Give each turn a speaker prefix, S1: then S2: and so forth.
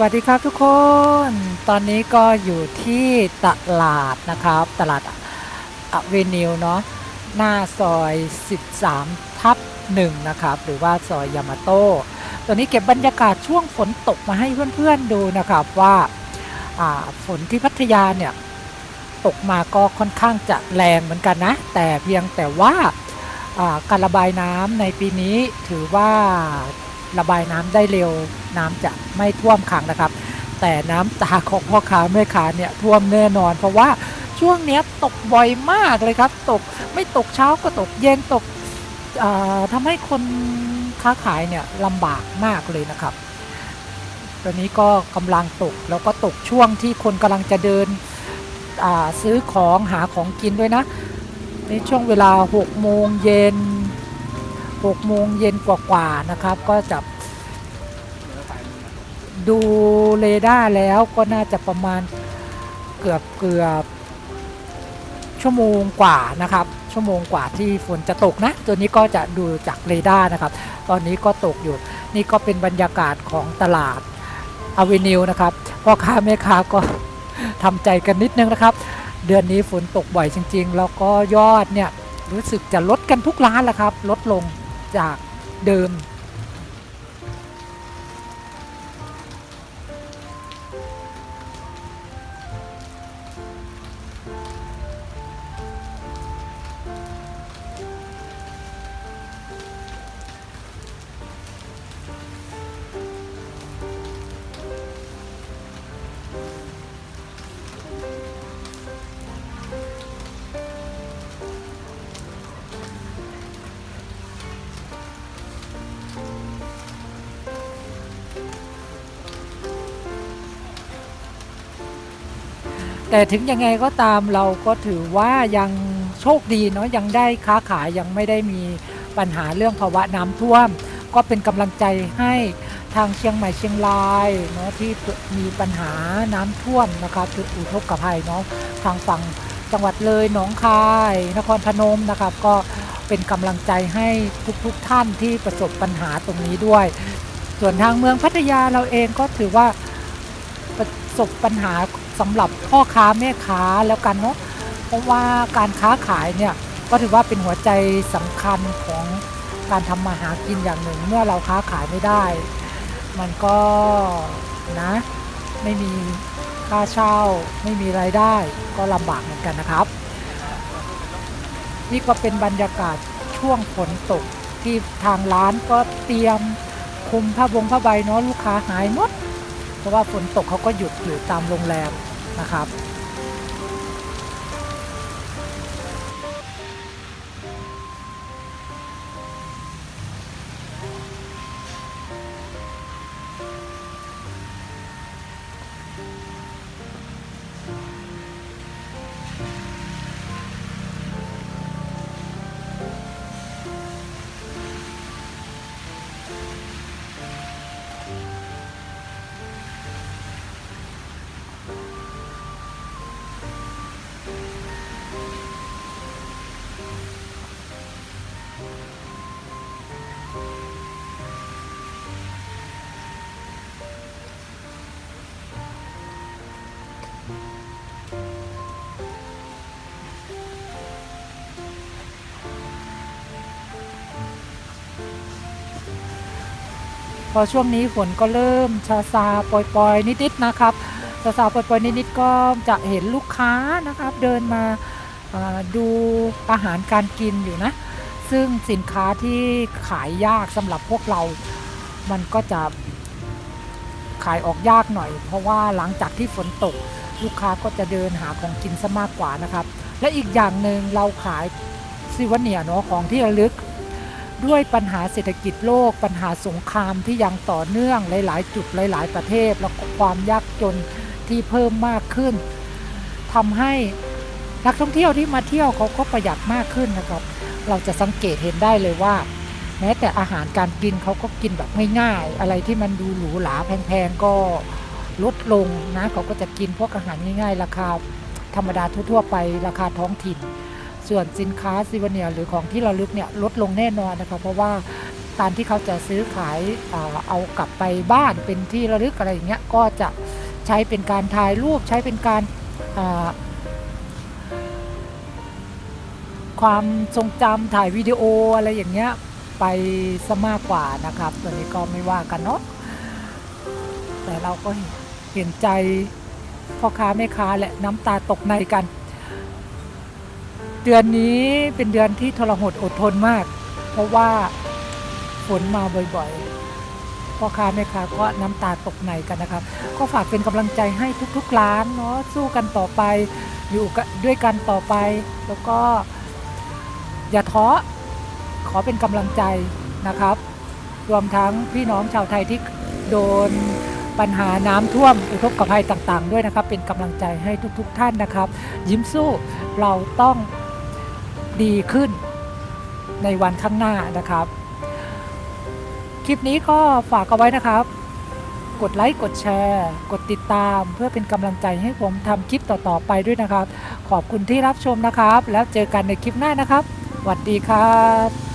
S1: วัสดีครับทุกคน ตอนนี้ก็อยู่ที่ตลาดนะครับ ตลาดอเวนิวเนาะ หน้าซอย 13 ทับ1นะครับ หรือว่าซอยยามาโต้ตัวนี้เก็บบรรยากาศช่วงฝนตกมาให้เพื่อนๆดูนะครับว่าฝนที่พัทยาเนี่ย ตกมาก็ค่อนข้างจะแรงเหมือนกันนะ แต่เพียงแต่ว่าการระบายน้ำในปีนี้ถือว่า ระบายน้ำได้เร็ว น้ำจะไม่ท่วมขังนะครับ แต่น้ำตาของพ่อค้าแม่ค้าเนี่ยท่วมแน่นอน เพราะว่าช่วงนี้ตกบ่อยมากเลยครับ ตกไม่ตกเช้าก็ตกเย็นตกอ่าทำให้คนค้าขายเนี่ยลำบากมากเลยนะครับตอนนี้ก็กำลังตกแล้วก็ตกช่วงที่คนกำลังจะเดินซื้อของหาของกินด้วยนะในช่วงเวลา6โมงเย็น 6โมงเย็นกว่าๆนะครับ ก็จะดูเรดาร์แล้วก็น่าจะประมาณเกือบเกือบชั่วโมงกว่านะครับ ชั่วโมงกว่าที่ฝนจะตกนะ ตัวนี้ก็จะดูจากเรดาร์นะครับ ตอนนี้ก็ตกอยู่นี่ก็เป็นบรรยากาศของตลาดอเวนิวนะครับพ่อค้าแม่ค้าก็ทำใจกันนิดนึงนะครับ เดือนนี้ฝนตกบ่อยจริง ๆ แล้วก็ยอดเนี่ยรู้สึกจะลดกันทุกร้านแหละครับ ลดลง จากเดิม แต่ถึงยังไงก็ตามเราก็ถือว่ายังโชคดีเนาะยังได้ค้าขายยังไม่ได้มีปัญหาเรื่องภาวะน้ำท่วม ก็เป็นกำลังใจให้ทางเชียงใหม่เชียงรายเนาะที่มีปัญหาน้ำท่วมนะครับคืออุทกภัยเนาะทางฝั่งจังหวัดเลยหนองคาย นครพนมนะครับ ก็เป็นกำลังใจให้ทุกๆทท่านที่ประสบปัญหาตรงนี้ด้วย ส่วนทางเมืองพัทยาเราเองก็ถือว่า สบปัญหาสำหรับพ่อค้าแม่ค้าแล้วกันเนาะเพราะว่าการค้าขายเนี่ยก็ถือว่าเป็นหัวใจสำคัญของการทำมาหากินอย่างหนึ่ง เมื่อเราค้าขายไม่ได้ มันก็นะ ไม่มีค่าเช่าไม่มีรายได้ก็ลำบากเหมือนกันนะครับ นี่ก็เป็นบรรยากาศช่วงฝนตกที่ทางร้านก็เตรียมคุมผ้าบงผ้าใบเนาะลูกค้าหายหมด ราะว่าฝนตกเขาก็หยุดอยู่ตามโรงแรมนะครับ อช่วงนี้ฝนก็เริ่มชาซาปล่อยๆ นิดๆนะครับชาซาปล่อยๆนิดๆก็จะเห็นลูกค้านะครับ เดินมาดูอาหารการกินอยู่นะ ซึ่งสินค้าที่ขายยากสำหรับพวกเรา มันก็จะขายออกยากหน่อย เพราะว่าหลังจากที่ฝนตก ลูกค้าก็จะเดินหาของกินซะมากกว่านะครับ และอีกอย่างหนึ่งเราขายซิวเนียเนาะของที่ระลึก ด้วยปัญหาเศรษฐกิจโลก ปัญหาสงครามที่ยังต่อเนื่องหลาย ๆ จุดหลาย ๆ ประเทศ แล้วก็ความยากจนที่เพิ่มมากขึ้นทำให้นักท่องเที่ยวที่มาเที่ยวเขาก็ประหยัดมากขึ้นนะครับ เราจะสังเกตเห็นได้เลยว่า แม้แต่อาหารการกินเขาก็กินแบบง่ายๆอะไรที่มันดูหรูหราแพงๆก็ลดลงนะเขาก็จะกินพวกอาหารง่าย ๆ ราคาธรรมดาทั่วๆไปราคาท้องถิ่น ส่วนสินค้าซิวเนียหรือของที่เราลึกเนี่ยลดลงแน่นอนนะคะเพราะว่าการที่เขาจะซื้อขายเอากลับไปบ้านเป็นที่ระลึกอะไรอย่างเงี้ยก็จะใช้เป็นการถ่ายรูปใช้เป็นการความทรงจำถ่ายวิดีโออะไรอย่างเงี้ยไปซะมากกว่านะครับ ตัวนี้ก็ไม่ว่ากันเนาะแต่เราก็เห็นใจพ่อค้าแม่ค้าและน้ำตาตกในกัน เดือนนี้เป็นเดือนที่ทรหดอดทนมาก เพราะว่าฝนมาบ่อยๆพ่อค้าแม่ค้าก็น้ำตาตกในกันนะครับ ก็ฝากเป็นกำลังใจให้ทุกๆร้านเนาะสู้กันต่อไป อยู่กันด้วยกันต่อไป แล้วก็อย่าท้อขอเป็นกำลังใจนะครับ รวมทั้งพี่น้องชาวไทยที่โดนปัญหาน้ำท่วมอุทกภัยต่างๆ ด้วยนะครับ เป็นกำลังใจให้ทุกๆ ท่านนะครับ ยิ้มสู้เราต้อง ดีขึ้นในวันข้างหน้านะครับ คลิปนี้ก็ฝากเอาไว้นะครับ กดไลค์กดแชร์ กดติดตามเพื่อเป็นกำลังใจให้ผมทำคลิปต่อๆไปด้วยนะครับ ขอบคุณที่รับชมนะครับ แล้วเจอกันในคลิปหน้านะครับสวัสดีครับ